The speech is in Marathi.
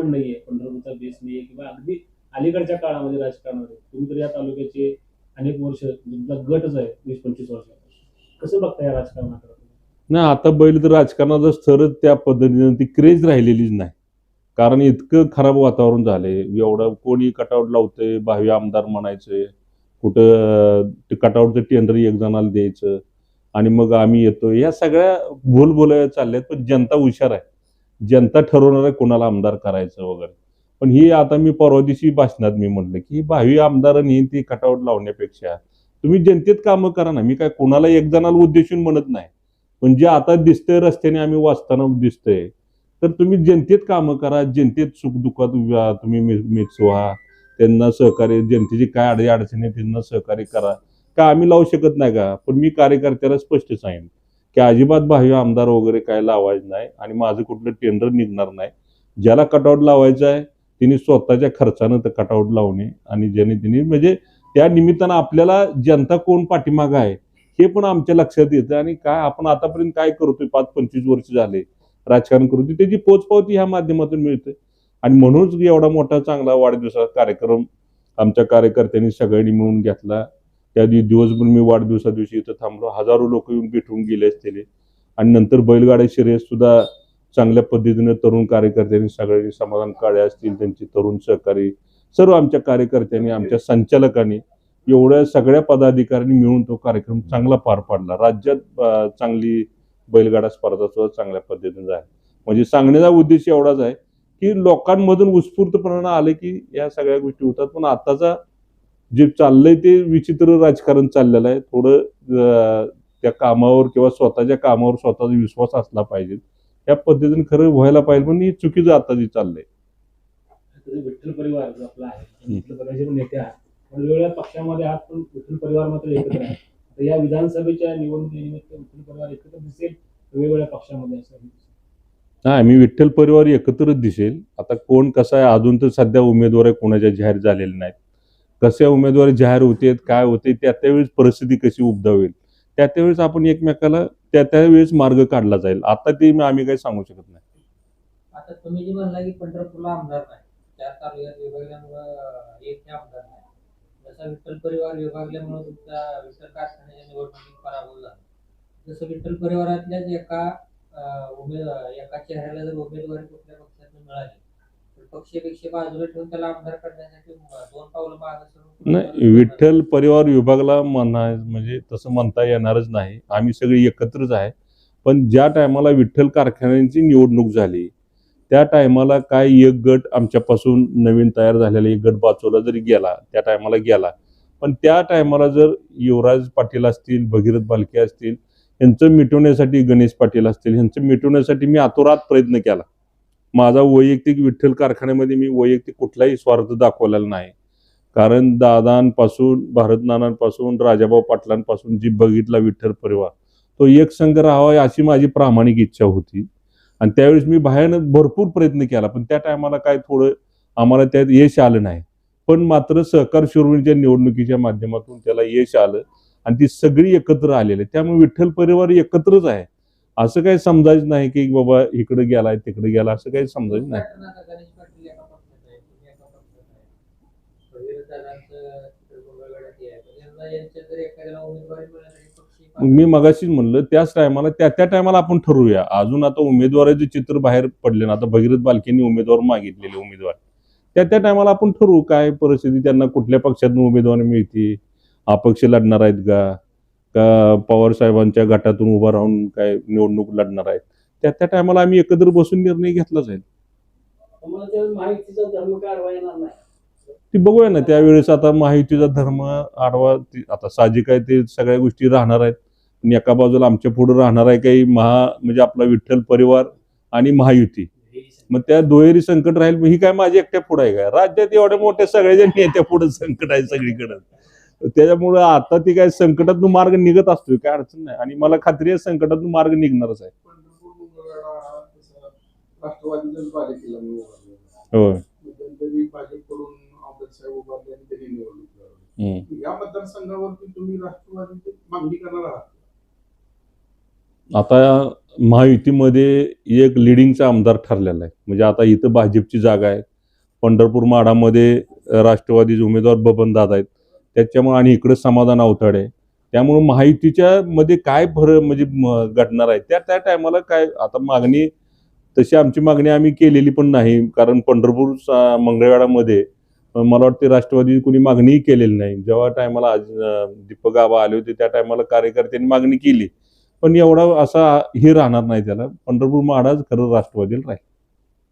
पण नाहीये पंढरपूरचा बेस नाहीये किंवा अगदी अलीकडच्या काळामध्ये राजकारणामध्ये. तुम्ही तर या तालुक्याचे अनेक वर्ष तुमचा गटच आहे वीस पंचवीस वर्षापासून. कसं बघता या राजकारणाकडे? नाही आता बैल तर राजकारणाचा स्तरच त्या पद्धतीने ती क्रेज राहिलेलीच नाही. कारण इतकं खराब वातावरण झालंय. एवढं कोणी कटआउट लावते भावी आमदार म्हणायचंय कुठं ते कटआउटचं टेंडर एक जणाला द्यायचं. आणि मग आम्ही येतो या सगळ्या भूल बोलायला चालल्यात पण जनता हुशार आहे. जनता ठरवणार आहे कोणाला आमदार करायचं वगैरे. पण ही आता मी परवा दिवशी भाषणात मी म्हटलं की भावी आमदारांनी ती कटआउट लावण्यापेक्षा तुम्ही जनतेत कामं करा ना. मी काय कोणाला एक जणाला उद्देशून म्हणत नाही. पण जे आता दिसतंय रस्त्याने आम्ही वाचताना दिसतंय तर तुम्ही जनतेत कामं करा. जनतेत सुखदुःखात तुम्ही मिक्स व्हा त्यांना सहकार्य जनतेची काय अडचणी अडचणी आहे त्यांना सहकार्य करा. का आम्ही लावू शकत नाही का? पण मी कार्यकर्त्याला स्पष्ट सांगेन. की अजिबात बाह्य आमदार वगैरे काय लावायचं नाही आणि माझं कुठलं टेंडर निघणार नाही. ज्याला कटआउट लावायचं आहे तिने स्वतःच्या खर्चानं तर कटआउट लावणे आणि ज्याने तिने म्हणजे त्या निमित्तानं आपल्याला जनता कोण पाठीमागं आहे हे पण आमच्या लक्षात येतं. आणि काय आपण आतापर्यंत काय करतोय पाच पंचवीस वर्ष झाले राजकारण करतोय त्याची पोचपावती ह्या माध्यमातून मिळते. आणि म्हणूनच एवढा मोठा चांगला वाढदिवसाचा कार्यक्रम आमच्या कार्यकर्त्यांनी सगळ्यांनी मिळून घेतला. त्या दिवशी दिवसभर मी वाढदिवसा दिवशी इथं थांबलो. हजारो लोक येऊन भेटून गेले असतील. आणि नंतर बैलगाड्या शर्यत सुद्धा चांगल्या पद्धतीने तरुण कार्यकर्त्यांनी सगळ्यांनी समाधान काळे असतील. त्यांचे तरुण सहकारी सर्व आमच्या कार्यकर्त्यांनी आमच्या संचालकांनी एवढ्या सगळ्या पदाधिकाऱ्यांनी मिळून तो कार्यक्रम चांगला पार पाडला. राज्यात चांगली बैलगाडा स्पर्धा सुद्धा चांगल्या पद्धतीने झाली. म्हणजे सांगण्याचा उद्देश एवढाच आहे की लोकांमधून उत्स्फूर्तपणानं आले की या सगळ्या गोष्टी होतात. पण आताचा जे चाललंय ते विचित्र राजकारण चाललेलं आहे. थोडं त्या कामावर किंवा स्वतःच्या कामावर स्वतःचा विश्वास असला पाहिजे. या पद्धतीने खरं व्हायला पाहिजे पण हे चुकीचं आता जे चाललंय. विठ्ठल परिवार जो आपला आहे विठ्ठल नेते आहात. पण वेगवेगळ्या पक्षामध्ये आहात पण विठ्ठल परिवार मात्र एकत्र आहे या विधानसभेच्या निवडणुकीनिमित्त विठ्ठल परिवार एकत्र दिसेल वेगवेगळ्या पक्षामध्ये असं नाही मी विठ्ठल परिवार एकत्रच दिसेल. आता कोण कसा आहे अजून तर सध्या उमेदवार आहे कोणाच्या जाहीर झालेले नाहीत. कसे उमेदवार जाहीर होते काय होते त्या त्यावेळेस परिस्थिती कशी उद्भवेल त्या त्यावेळेस आपण एकमेकाला त्या त्यावेळेस मार्ग काढला जाईल. आता ते आम्ही काही सांगू शकत नाही. आता तुम्ही जे म्हणला की पंढरपूरला आमदार नाही. त्या तालुक्यात विभागल्यामुळं एक आमदार नाही. जसा विठ्ठल परिवार विभागल्यामुळे तुमचा विठ्ठल कारखान्याच्या निवडणुकीत पराभव झाला. जसं विठ्ठल परिवारातल्याच एका अं, उमेद एका चेहऱ्याला जर उमेदवारी कुठल्या पक्षातून मिळाली पक्षपेक्षा बाजूला ठेवून त्याला आमदार करण्यासाठी दोन पावलं मागं सरून नाही विठ्ठल परिवार विभागला म्हणा म्हणजे तसं म्हणता येणारच नाही. आम्ही सगळे एकत्रच आहे. पण ज्या टायमाला विठ्ठल कारखान्यांची निवडणूक झाली त्या टायमाला काय एक गट आमच्यापासून नवीन तयार झालेला एक गट बाचवला जरी गेला त्या टायमाला गेला. पण त्या टायमाला जर युवराज पाटील असतील भगीरथ बालके असतील यांचं मिटवण्यासाठी गणेश पाटील असतील यांचं मिटवण्यासाठी मी आतोरात प्रयत्न केला. माझा वैयक्तिक विठ्ठल कारखान्यामध्ये मी वैयक्तिक कुठलाही स्वार्थ दाखवलेला नाही. कारण दादांपासून भारतनानांपासून राजाभाऊ पाटलांपासून जी बघितला विठ्ठल परिवार तो एक संघ राहावा अशी माझी प्रामाणिक इच्छा होती. आणि त्यावेळेस मी बाहेरनं भरपूर प्रयत्न केला पण त्या टायमाला काय थोडं आम्हाला त्यात यश आलं नाही. पण मात्र सहकार शिरोमणीच्या निवडणुकीच्या माध्यमातून त्याला यश आलं आणि ती सगळी एकत्र आलेली. त्यामुळे विठ्ठल परिवार एकत्रच आहे. असं काही समजायचं नाही की बाबा इकडे गेलाय तिकडे गेला असं काही समजायचं नाही. मी मगाशीच म्हणलं त्याच टायमाला त्या त्या टायमाला आपण ठरवूया. अजून आता उमेदवाराचे चित्र बाहेर पडले ना आता भगीरथ बालकेंनी उमेदवार मागितलेले उमेदवार. त्या त्या टायमाला आपण ठरवू काय परिस्थिती त्यांना कुठल्या पक्षातून उमेदवार मिळते अपक्ष लढणार आहेत का? का पवार साहेबांच्या गटातून उभा राहून काय निवडणूक लढणार आहेत? त्या त्या टायमाला आम्ही एकत्र बसून निर्णय घेतला जाईल ती बघूया ना त्यावेळेस आता माहितीचा धर्म आडवा आता साहजिक आहे ते सगळ्या गोष्टी राहणार आहेत. आणि एका बाजूला आमच्या पुढे राहणार आहे काही महा म्हणजे आपला विठ्ठल परिवार आणि महायुती. मग त्या दुहेरी संकट राहील ही काय माझी एकट्या पुढे आहे काय राज्यात एवढ्या मोठ्या सगळ्या नेत्या पुढे संकट आहे सगळीकडे. त्याच्यामुळे आता ती काय संकटातून मार्ग निघत असतोय काय अडचण नाही. आणि मला खात्री आहे संकटातून मार्ग निघणारच आहे. होय. आता महायुतीमध्ये एक लिडिंगचा आमदार ठरलेला आहे. म्हणजे आता इथं भाजपची जागा आहे. पंढरपूर माडामध्ये राष्ट्रवादीचे उमेदवार बबन दादा आहेत. त्याच्यामुळे आणि इकडं समाधान अवथळ आहे. त्यामुळे माहितीच्या मध्ये काय भर म्हणजे म- घडणार आहे? त्या त्या टायमाला काय आता मागणी तशी आमची मागणी आम्ही केलेली पण नाही. कारण पंढरपूर सा- मला वाटते राष्ट्रवादी कोणी मागणीही केलेली नाही. जेव्हा टायमाला आज दीपक गावा आले होते त्या टायमाला कार्यकर्त्यांनी मागणी केली. पण एवढा असा हे राहणार नाही त्याला. पंढरपूर माडाच खरं राष्ट्रवादीला राहील.